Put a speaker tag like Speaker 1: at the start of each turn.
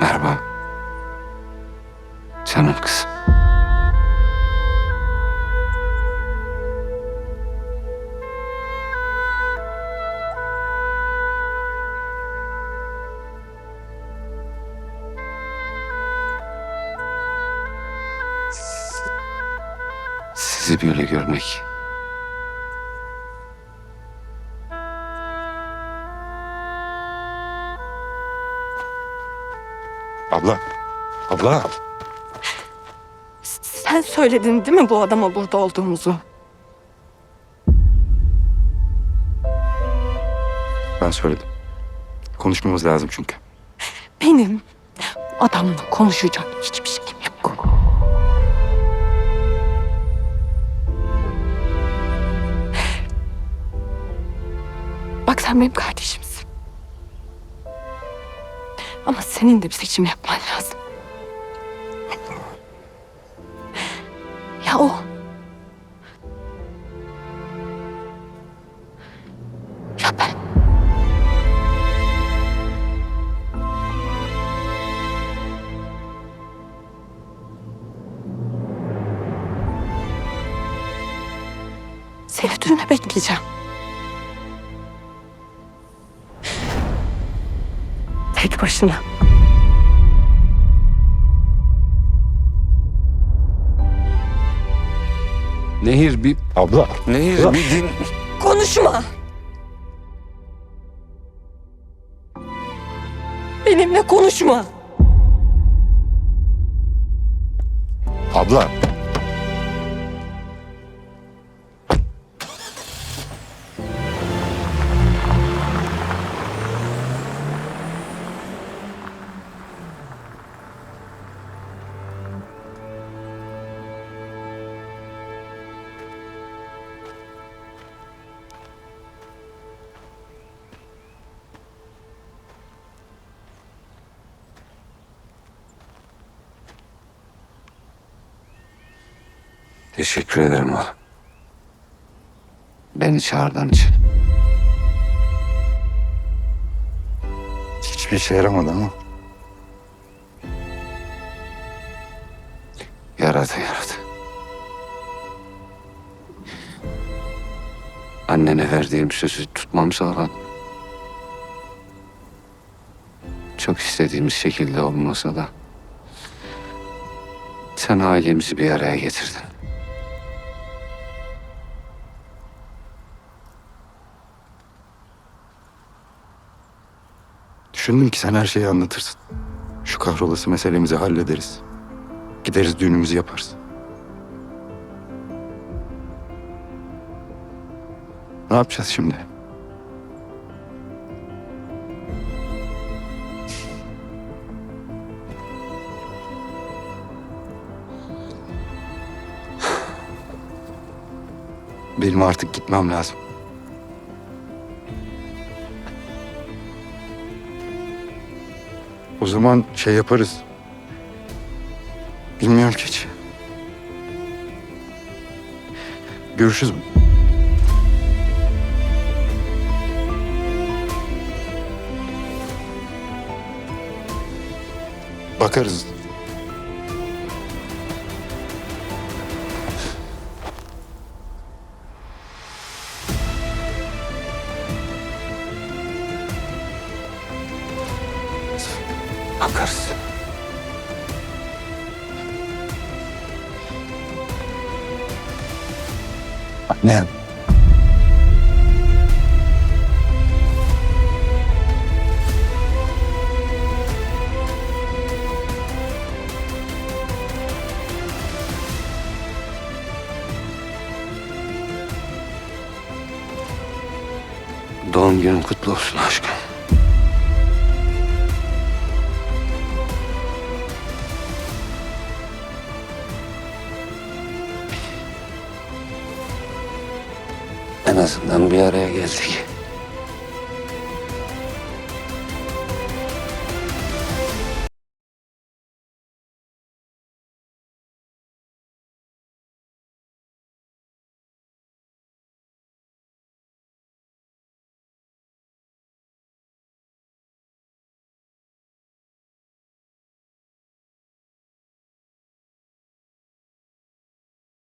Speaker 1: Merhaba. Canım kızım. Sizi böyle görmek
Speaker 2: Abla. Abla.
Speaker 3: Sen söyledin değil mi bu adama burada olduğumuzu?
Speaker 2: Ben söyledim. Konuşmamız lazım çünkü.
Speaker 3: Benim adamla konuşacak hiçbir şeyim yok. Bak sen benim kardeşimsin. Ama senin de bir seçim yapman lazım. Ya o. Ya ben. Sevdiğini bekleyeceğim. Tek başına.
Speaker 1: Nehir bir...
Speaker 2: Abla.
Speaker 1: Nehir bir din...
Speaker 3: Konuşma. Benimle konuşma.
Speaker 2: Abla.
Speaker 1: Teşekkür ederim oğlum. Beni çağırdığın için.
Speaker 2: Hiçbir işe yaramadı ama.
Speaker 1: Yaradı yaradı. Annene verdiğim sözü tutmam sağladım. Çok istediğimiz şekilde olmasa da sen ailemizi bir araya getirdin.
Speaker 2: Düşündüm ki sen her şeyi anlatırsın. Şu kahrolası meselemizi hallederiz. Gideriz düğünümüzü yaparız. Ne yapacağız şimdi? Benim artık gitmem lazım. O zaman şey yaparız. Bilmiyorum ki hiç. Görüşürüz. Bakarız.
Speaker 1: Bakarız.
Speaker 2: Annem.
Speaker 1: Doğum günün kutlu olsun aşkım. En azından bir araya geldik.